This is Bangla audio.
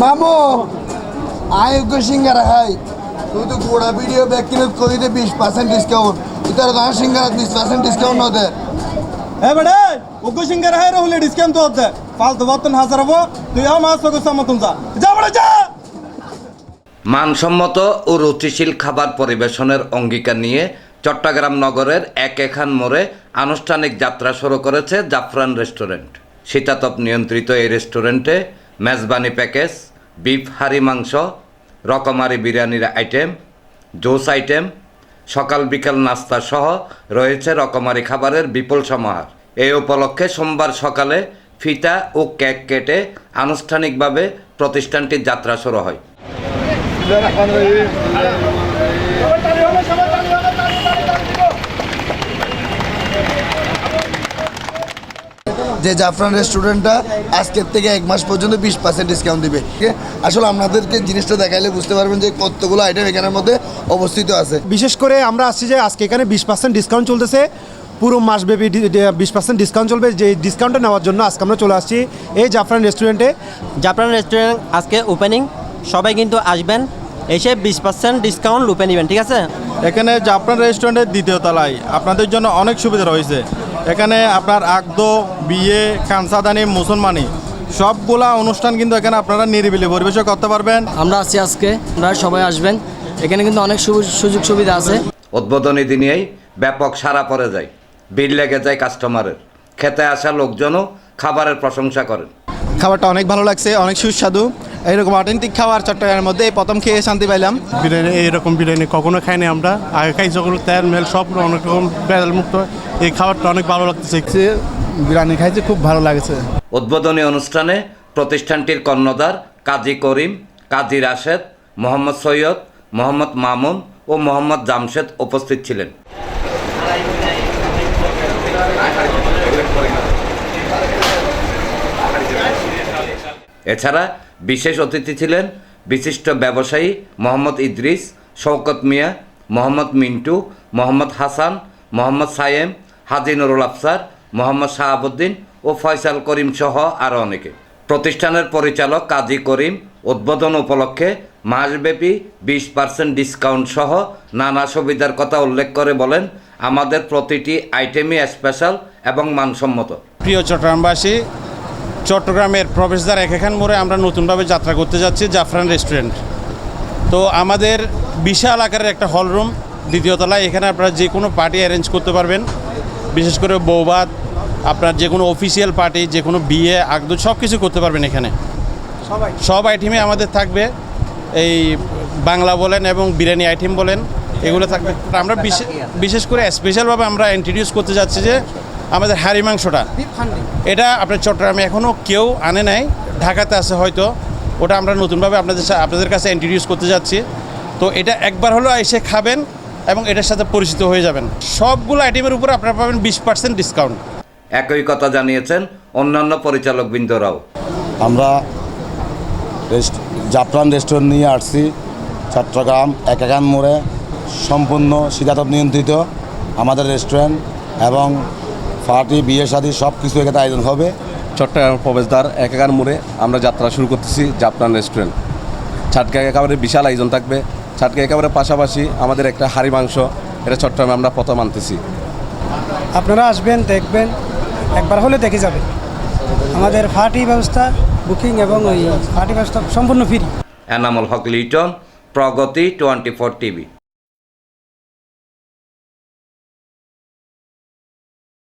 মামু আয়োগ্য সিঙ্গারা হাই তুই তো গোড়া ভিডিও ব্যাগ কিনে কই দে বিশ পার্সেন্ট ডিসকাউন্ট ইতার গান সিঙ্গারা বিশ পার্সেন্ট ডিসকাউন্ট নদে এ বেড়ে উগ্র সিঙ্গার হাই রহলে ডিসকাউন্ট তো হচ্ছে ফালতু বর্তন হাজার হব তুই আমার সঙ্গে যা। যা বেড়ে যা! মানসম্মত ও রুচিশীল খাবার পরিবেশনের অঙ্গীকার নিয়ে চট্টগ্রাম নগরের এক এখান মোড়ে আনুষ্ঠানিক যাত্রা শুরু করেছে জাফরান রেস্টুরেন্ট। শীতাতপ নিয়ন্ত্রিত এই রেস্টুরেন্টে মেজবানি প্যাকেজ, বিফ হাঁড়ি মাংস, রকমারি বিরিয়ানির আইটেম জুস আইটেম সকাল বিকাল নাস্তা সহ রয়েছে রকমারি খাবারের বিপুল সমাহার। এই উপলক্ষে সোমবার সকালে ফিতা ও কেক কেটে আনুষ্ঠানিকভাবে প্রতিষ্ঠানটির যাত্রা শুরু হয়। যে জাফরান রেস্টুরেন্টটা আজকের থেকে এক মাস পর্যন্ত বিশ পার্সেন্ট ডিসকাউন্ট দিবে। ঠিক আছে? আসলে আপনাদেরকে জিনিসটা দেখাইলে বুঝতে পারবেন যে কতগুলো আইটেম এখানের মধ্যে অবস্থিত আছে। বিশেষ করে আমরা আসছি যে আজকে এখানে বিশ পার্সেন্ট ডিসকাউন্ট চলতেছে। পুরো মাসব্যাপী বিশ পার্সেন্ট ডিসকাউন্ট চলবে। যে ডিসকাউন্টটা নেওয়ার জন্য আজকে আমরা চলে আসছি এই জাফরান রেস্টুরেন্টে জাফরান রেস্টুরেন্ট আজকে ওপেনিং সবাই কিন্তু আসবেন। এসে বিশ পার্সেন্ট ডিসকাউন্ট লুপে নেবেন ঠিক আছে? এখানে জাফরান রেস্টুরেন্টের দ্বিতীয় তলায়। আপনাদের জন্য অনেক সুবিধা রয়েছে। এখানে আপনার আগদ বিয়ে খানসাদানি মুসলমানি সবগুলা অনুষ্ঠান কিন্তু এখানে আপনারা নিরিবিলি পরিবেশন করতে পারবেন। আমরা আছি আজকে আপনারা সবাই আসবেন। এখানে কিন্তু অনেক সুযোগ সুবিধা আছে। উদ্বোধনী দিনেই ব্যাপক সাড়া পড়ে যায়। ভিড় লেগে যায় কাস্টমারের। খেতে আসা লোকজনও খাবারের প্রশংসা করেন। খাবারটা অনেক ভালো লাগছে অনেক সুস্বাদু। এইরকম অথেন্টিক খাবার চট্টগ্রামের মধ্যে এই প্রথম খেয়ে শান্তি পাইলাম। বিরিয়ানি এইরকম বিরিয়ানি কখনো খাইনি আমরা। আগে খাই যখন তেল মেল সব অনেক রকম বেদাল মুক্ত এই খাবারটা অনেক ভালো লাগতেছে। বিরিয়ানি খাইছে খুব ভালো লাগছে। উদ্বোধনী অনুষ্ঠানে প্রতিষ্ঠানটির কর্ণধার কাজী করিম কাজী রাশেদ মোহাম্মদ সৈয়দ মোহাম্মদ মামুন ও মোহাম্মদ জামশেদ উপস্থিত ছিলেন। এছাড়া বিশেষ অতিথি ছিলেন বিশিষ্ট ব্যবসায়ী মোহাম্মদ ইদ্রিস, শওকত মিয়া, মোহাম্মদ মিন্টু, মোহাম্মদ হাসান, মোহাম্মদ সায়েম, হাজি নুরুল আফসার, মোহাম্মদ শাহাবুদ্দিন ও ফয়সাল করিম সহ আরও অনেকে। প্রতিষ্ঠানের পরিচালক কাজী করিম উদ্বোধন উপলক্ষে মাসব্যাপী বিশ পার্সেন্ট ডিসকাউন্ট সহ নানা সুবিধার কথা উল্লেখ করে বলেন, আমাদের প্রতিটি আইটেমই স্পেশাল এবং মানসম্মত। প্রিয় চট্টগ্রামবাসী চট্টগ্রামের প্রবেশদ্বার একেখান মোড়ে আমরা নতুনভাবে যাত্রা করতে যাচ্ছি জাফরান রেস্টুরেন্ট। তো আমাদের বিশাল আকারের একটা হল রুম দ্বিতীয় তলায়। এখানে আপনারা যে কোনো পার্টি অ্যারেঞ্জ করতে পারবেন। বিশেষ করে বৌবাদ আপনার যে কোনো অফিসিয়াল পার্টি যে কোনো বিয়ে আগদ সব কিছু করতে পারবেন এখানে। সব আইটেমে আমাদের থাকবে। এই বাংলা বলেন এবং বিরিয়ানি আইটেম বলেন এগুলো থাকবে। আমরা বিশে- বিশেষ করে স্পেশালভাবে আমরা ইন্ট্রোডিউস করতে যাচ্ছি যে আমাদের হাঁড়ি মাংসটা। এটা আপনার চট্টগ্রামে এখনও কেউ আনে নাই ঢাকাতে আছে হয়তো। ওটা আমরা নতুনভাবে আপনাদের আপনাদের কাছে ইন্ট্রোডিউস করতে যাচ্ছি। তো এটা একবার হলেও এসে খাবেন এবং এটার সাথে পরিচিত হয়ে যাবেন। সবগুলো আইটেমের উপর আপনারা পাবেন বিশ পার্সেন্ট ডিসকাউন্ট একই কথা জানিয়েছেন অন্যান্য পরিচালক পরিচালকবৃন্দরাও আমরা রেস্ট জাফরান রেস্টুরেন্ট নিয়ে আসছি চট্টগ্রাম একাগান মোড়ে সম্পূর্ণ শীতাতপ নিয়ন্ত্রিত আমাদের রেস্টুরেন্ট এবং পার্টি বিয়ে শাদী সব কিছু এখানে আয়োজন হবে। চট্টগ্রাম প্রবেশদ্বার একাগার মোড়ে আমরা যাত্রা শুরু করতেছি জাপনান রেস্টুরেন্ট। ছাটকা একেবারে বিশাল আয়োজন থাকবে। ছাটকা একেবারে পাশাপাশি আমাদের একটা হাড়ি মাংস এটা চট্টগ্রামে আমরা প্রথম আনতেছি। আপনারা আসবেন দেখবেন একবার হলে দেখে যাবেন। আমাদের পার্টি ব্যবস্থা বুকিং এবং ওই পার্টি ব্যবস্থা সম্পূর্ণ free Enamul Haque Liton Pragati twenty four TV.